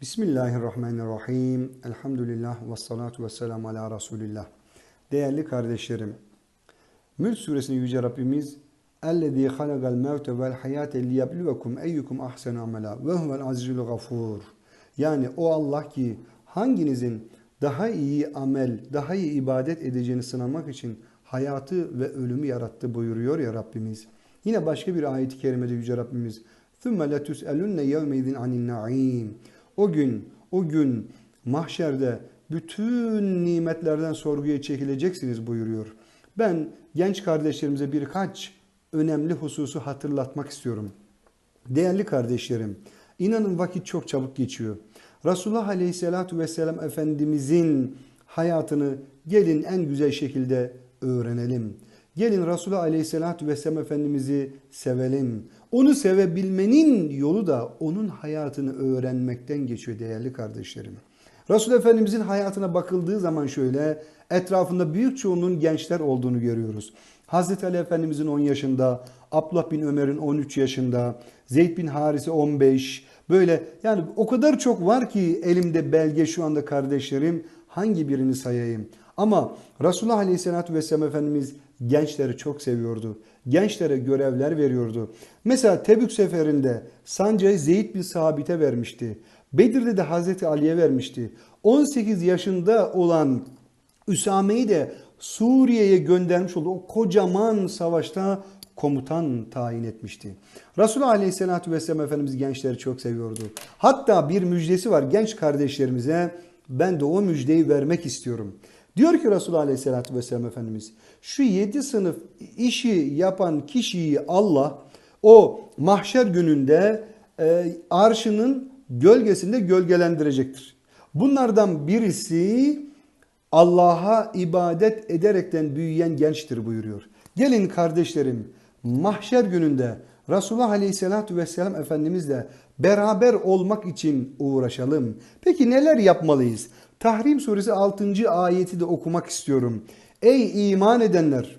Bismillahirrahmanirrahim. Elhamdülillah ve salatu ve selamu ala Resulillah. Değerli kardeşlerim, Mülk suresinde Yüce Rabbimiz اَلَّذ۪ي خَلَقَ الْمَوْتَ وَالْحَيَاةَ لِيَبْلُوَكُمْ اَيُّكُمْ اَحْسَنُ عَمَلًا وَهُوَ الْعَزِيزُ الْغَفُورُ Yani o Allah ki hanginizin daha iyi amel, daha iyi ibadet edeceğini sınamak için hayatı ve ölümü yarattı buyuruyor ya Rabbimiz. Yine başka bir ayet-i kerimede Yüce Rabbimiz ثُمَّ لَتُسْأَلُنَّ يَوْمَيْذٍ عَنِ النَّعِيمِ o gün, o gün mahşerde bütün nimetlerden sorguya çekileceksiniz buyuruyor. Ben genç kardeşlerimize birkaç önemli hususu hatırlatmak istiyorum. Değerli kardeşlerim, inanın vakit çok çabuk geçiyor. Resulullah Aleyhisselatü Vesselam Efendimizin hayatını gelin en güzel şekilde öğrenelim. Gelin Resulullah Aleyhisselatü Vesselam Efendimiz'i sevelim. Onu sevebilmenin yolu da onun hayatını öğrenmekten geçiyor değerli kardeşlerim. Resul Efendimizin hayatına bakıldığı zaman şöyle etrafında büyük çoğunluğun gençler olduğunu görüyoruz. Hazreti Ali Efendimizin 10 yaşında, Abdullah bin Ömer'in 13 yaşında, Zeyd bin Harise 15 böyle yani o kadar çok var ki elimde belge şu anda kardeşlerim hangi birini sayayım. Ama Resulullah Aleyhisselatü Vesselam Efendimiz gençleri çok seviyordu. Gençlere görevler veriyordu. Mesela Tebük seferinde sancayı Zeyd bin Sabit'e vermişti. Bedir'de de Hazreti Ali'ye vermişti. 18 yaşında olan Üsame'yi de Suriye'ye göndermiş olduğu o kocaman savaşta komutan tayin etmişti. Resulullah Aleyhisselatü Vesselam Efendimiz gençleri çok seviyordu. Hatta bir müjdesi var genç kardeşlerimize ben de o müjdeyi vermek istiyorum. Diyor ki Resulullah Aleyhisselatü Vesselam Efendimiz şu yedi sınıf işi yapan kişiyi Allah o mahşer gününde e, arşının gölgesinde gölgelendirecektir. Bunlardan birisi Allah'a ibadet ederekten büyüyen gençtir buyuruyor. Gelin kardeşlerim mahşer gününde Resulullah Aleyhisselatü Vesselam Efendimizle beraber olmak için uğraşalım. Peki neler yapmalıyız? Tahrim suresi 6. ayeti de okumak istiyorum. Ey iman edenler!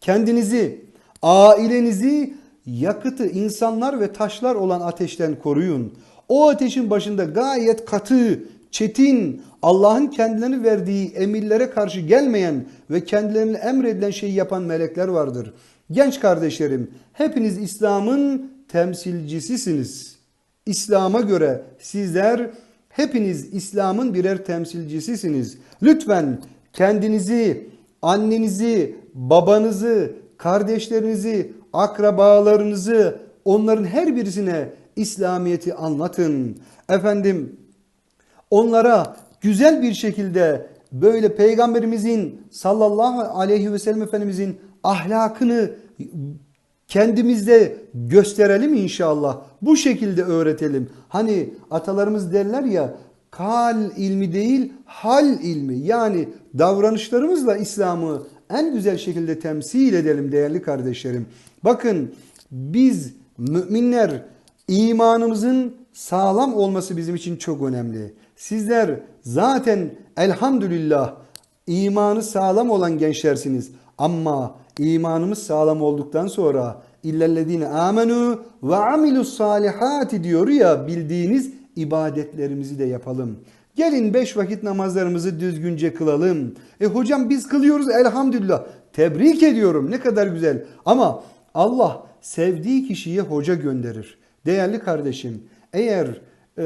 Kendinizi, ailenizi yakıtı insanlar ve taşlar olan ateşten koruyun. O ateşin başında gayet katı, çetin, Allah'ın kendilerini verdiği emirlere karşı gelmeyen ve kendilerine emredilen şeyi yapan melekler vardır. Genç kardeşlerim, hepiniz İslam'ın temsilcisisiniz. İslam'a göre sizler hepiniz İslam'ın birer temsilcisisiniz. Lütfen kendinizi, annenizi, babanızı, kardeşlerinizi, akrabalarınızı, onların her birisine İslamiyet'i anlatın. Efendim onlara güzel bir şekilde böyle peygamberimizin sallallahu aleyhi ve sellem efendimizin ahlakını kendimizde gösterelim inşallah. Bu şekilde öğretelim. Hani atalarımız derler ya kal ilmi değil hal ilmi. Yani davranışlarımızla İslam'ı en güzel şekilde temsil edelim değerli kardeşlerim. Bakın biz müminler imanımızın sağlam olması bizim için çok önemli. Sizler zaten elhamdülillah imanı sağlam olan gençlersiniz. Ama imanımız sağlam olduktan sonra illellezine amenu ve amilus salihati diyor ya bildiğiniz ibadetlerimizi de yapalım. Gelin beş vakit namazlarımızı düzgünce kılalım. E hocam biz kılıyoruz elhamdülillah. Tebrik ediyorum ne kadar güzel. Ama Allah sevdiği kişiye hoca gönderir. Değerli kardeşim eğer e,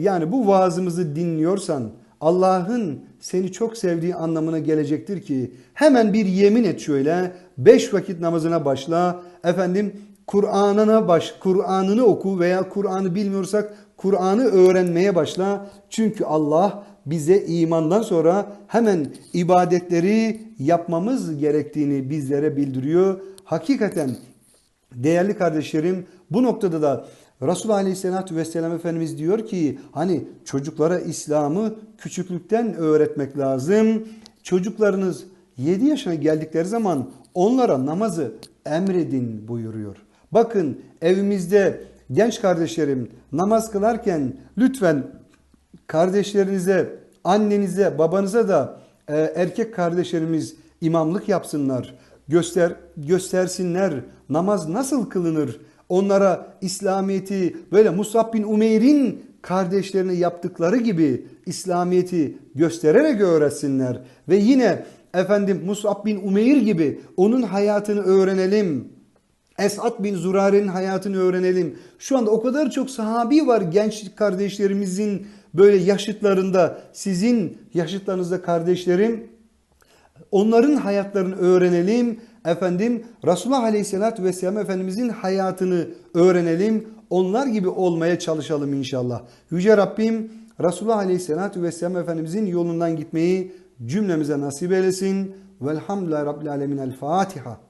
yani bu vaazımızı dinliyorsan Allah'ın seni çok sevdiği anlamına gelecektir ki hemen bir yemin et şöyle beş vakit namazına başla efendim Kur'an'ına baş Kur'an'ını oku veya Kur'an'ı bilmiyorsak Kur'an'ı öğrenmeye başla. Çünkü Allah bize imandan sonra hemen ibadetleri yapmamız gerektiğini bizlere bildiriyor. Hakikaten değerli kardeşlerim bu noktada da Resulullah Aleyhisselatü Vesselam Efendimiz diyor ki hani çocuklara İslam'ı küçüklükten öğretmek lazım. Çocuklarınız 7 yaşına geldikleri zaman onlara namazı emredin buyuruyor. Bakın evimizde genç kardeşlerim namaz kılarken lütfen kardeşlerinize, annenize, babanıza da e, erkek kardeşlerimiz imamlık yapsınlar. Göster göstersinler namaz nasıl kılınır? Onlara İslamiyet'i böyle Musab bin Umeyr'in kardeşlerine yaptıkları gibi İslamiyet'i göstererek öğretsinler. Ve yine efendim Mus'ab bin Umeyr gibi onun hayatını öğrenelim. Esad bin Zurare'nin hayatını öğrenelim. Şu anda o kadar çok sahabi var genç kardeşlerimizin böyle yaşıtlarında. Sizin yaşıtlarınızda kardeşlerim. Onların hayatlarını öğrenelim. Efendim Resulullah Aleyhisselatü Vesselam Efendimizin hayatını öğrenelim. Onlar gibi olmaya çalışalım inşallah. Yüce Rabbim Resulullah Aleyhisselatü Vesselam Efendimizin yolundan gitmeyi cümlemize nasip eylesin. Velhamdülillahi Rabbil Alemin. El Fatiha.